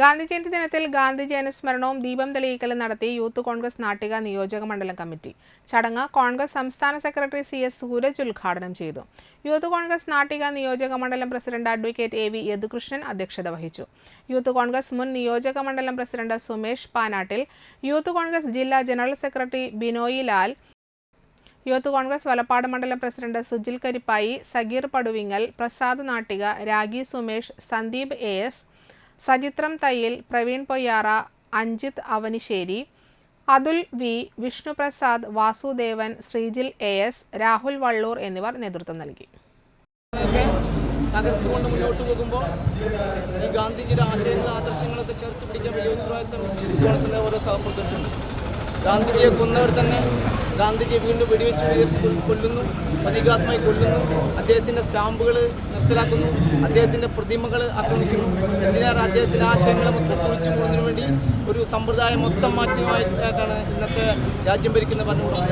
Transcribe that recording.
ഗാന്ധി ജയന്തി ദിനത്തിൽ ഗാന്ധിജി അനുസ്മരണവും ദീപം തെളിയിക്കലും നടത്തി യൂത്ത് കോൺഗ്രസ് നാട്ടിക നിയോജക മണ്ഡലം കമ്മിറ്റി. ചടങ്ങ് കോൺഗ്രസ് സംസ്ഥാന സെക്രട്ടറി സി എസ് സൂരജ് ഉദ്ഘാടനം ചെയ്തു. യൂത്ത് കോൺഗ്രസ് നാട്ടിക നിയോജക മണ്ഡലം president advocate A V Yadukrishnan അധ്യക്ഷത വഹിച്ചു. യൂത്ത് കോൺഗ്രസ് മുൻ നിയോജക മണ്ഡലം president Sumesh Panattil youth Congress ജില്ലാ general secretary Binoy Lal youth Congress Valappad മണ്ഡലം president Sujil Karippayi Sageer Paduvingal Prasad Nattika Ragi Sumesh Sandeep A S സജിത്രം Thayyil Praveen Poyyara Anjith Avanisseri Athul V Vishnuprasad Vasudevan Sreejil A S Rahul Valloor എന്നിവർ നേതൃത്വം നൽകി. തകർത്തുകൊണ്ട് മുന്നോട്ട് പോകുമ്പോൾ ഈ ഗാന്ധിജിയുടെ ആശയങ്ങളും ആദർശങ്ങളൊക്കെ ചേർത്ത് പിടിക്കാൻ വലിയ ഉത്തരവാദിത്വം കോൺഗ്രസിലെ ഓരോ സഹപ്രവർത്തകർക്കുണ്ട്. ഗാന്ധിജിയെ കൊന്നവർ തന്നെ ഗാന്ധിജിയെ വീണ്ടും വെടിവെച്ച് ഉയർത്തി കൊല്ലുന്നു പ്രതീകാത്മമായി കൊല്ലുന്നു. അദ്ദേഹത്തിന്റെ സ്റ്റാമ്പുകൾ നിർത്തലാക്കുന്നു. അദ്ദേഹത്തിന്റെ പ്രതിമകൾ ആക്രമിക്കുന്നു. എന്തിനേറെ അദ്ദേഹത്തിന്റെ ആശയങ്ങളെ മൊത്തം കുഴിച്ചു മൂടുന്നതിന് വേണ്ടി ഒരു സമ്പ്രദായം മൊത്തം മാറ്റമായിട്ടാണ് ഇന്നത്തെ രാജ്യം ഭരിക്കുന്ന ഭരണകൂടം.